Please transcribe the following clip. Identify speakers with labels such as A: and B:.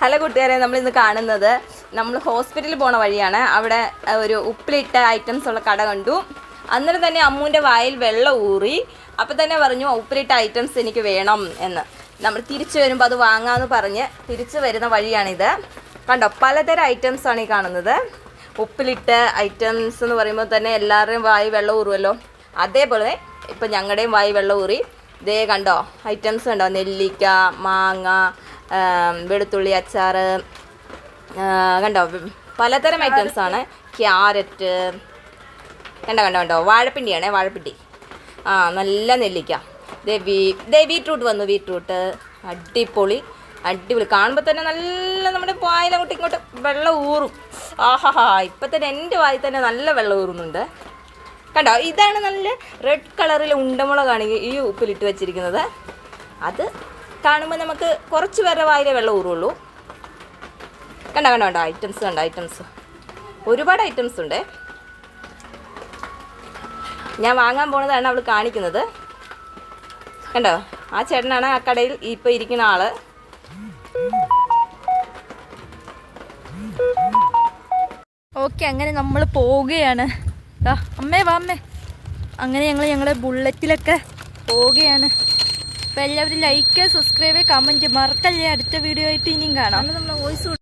A: Hello കൂട്ടുകാരെ നമ്മൾ ഇന്ന് കാണുന്നത് നമ്മൾ ഹോസ്പിറ്റലിൽ പോണ വഴിയാണ്. അവിടെ ഒരു ഉപ്പിലിട്ട ഐറ്റംസ് ഉള്ള കട കണ്ടു. അന്നേരം തന്നെ അമ്മൂന്റെ വായിൽ വെള്ളം ഊറി. അപ്പം തന്നെ പറഞ്ഞു ഉപ്പിലിട്ട ഐറ്റംസ് എനിക്ക് വേണം എന്ന്. നമ്മൾ തിരിച്ചു വരുമ്പോൾ അത് വാങ്ങാമെന്ന് പറഞ്ഞ് തിരിച്ചു വരുന്ന വഴിയാണിത്. കണ്ടോ പലതരം ഐറ്റംസ് ആണ് ഈ കാണുന്നത്. ഉപ്പിലിട്ട ഐറ്റംസ് എന്ന് പറയുമ്പോൾ തന്നെ എല്ലാവരുടെയും വായി വെള്ളം ഊറുമല്ലോ അതേപോലെ ഇപ്പം ഞങ്ങളുടെയും വായി വെള്ളം ഊറി. ദേ കണ്ടോ ഐറ്റംസ് കണ്ടോ നെല്ലിക്ക മാങ്ങ വെളുത്തുള്ളി അച്ചാർ കണ്ടോ? പലതരം ഐറ്റംസ് ആണ്. ക്യാരറ്റ് കണ്ടോ കണ്ടോ കണ്ടോ? വാഴപ്പിണ്ടിയാണേ വാഴപ്പിണ്ടി. ആ നല്ല നെല്ലിക്ക. ദേ ദേ ബീട്രൂട്ട് വന്നു ബീട്രൂട്ട്. അടിപൊളി അടിപൊളി. കാണുമ്പോൾ തന്നെ നല്ല നമ്മുടെ വായിൽ കുട്ടി ഇങ്ങോട്ട് വെള്ളം ഊറും. ആഹാ ഇപ്പം തന്നെ എന്റെ വായിൽ തന്നെ നല്ല വെള്ളം ഊറുന്നുണ്ട്. കണ്ടോ? ഇതാണ് നല്ല റെഡ് കളറിൽ ഉണ്ടമുളകാണ് ഈ ഉപ്പിലിട്ട് വെച്ചിരിക്കുന്നത്. അത് കാണുമ്പോൾ നമുക്ക് കുറച്ച് പേരുടെ വായിലെ വെള്ളം ഊറുള്ളൂ. കണ്ടോ കണ്ടോ കണ്ടോ ഐറ്റംസ് കണ്ടോ ഐറ്റംസ് ഒരുപാട് ഐറ്റംസ് ഉണ്ട്. ഞാൻ വാങ്ങാൻ പോണതാണ് അവൾ കാണിക്കുന്നത്. കണ്ടോ ആ ചേട്ടനാണ് ആ കടയിൽ ഇപ്പോൾ ഇരിക്കുന്ന ആൾ.
B: ഓക്കെ അങ്ങനെ നമ്മൾ പോവുകയാണ്. അമ്മേ വാ അമ്മേ. അങ്ങനെ ഞങ്ങൾ ഞങ്ങളുടെ ബുള്ളറ്റിലൊക്കെ പോവുകയാണ്. അപ്പോൾ എല്ലാവരും ലൈക്ക് സബ്സ്ക്രൈബ് കമന്റ് മറക്കല്ലേ അടുത്ത വീഡിയോ ആയിട്ട് ഇനിയും കാണാം.
A: നമ്മൾ വോയിസ്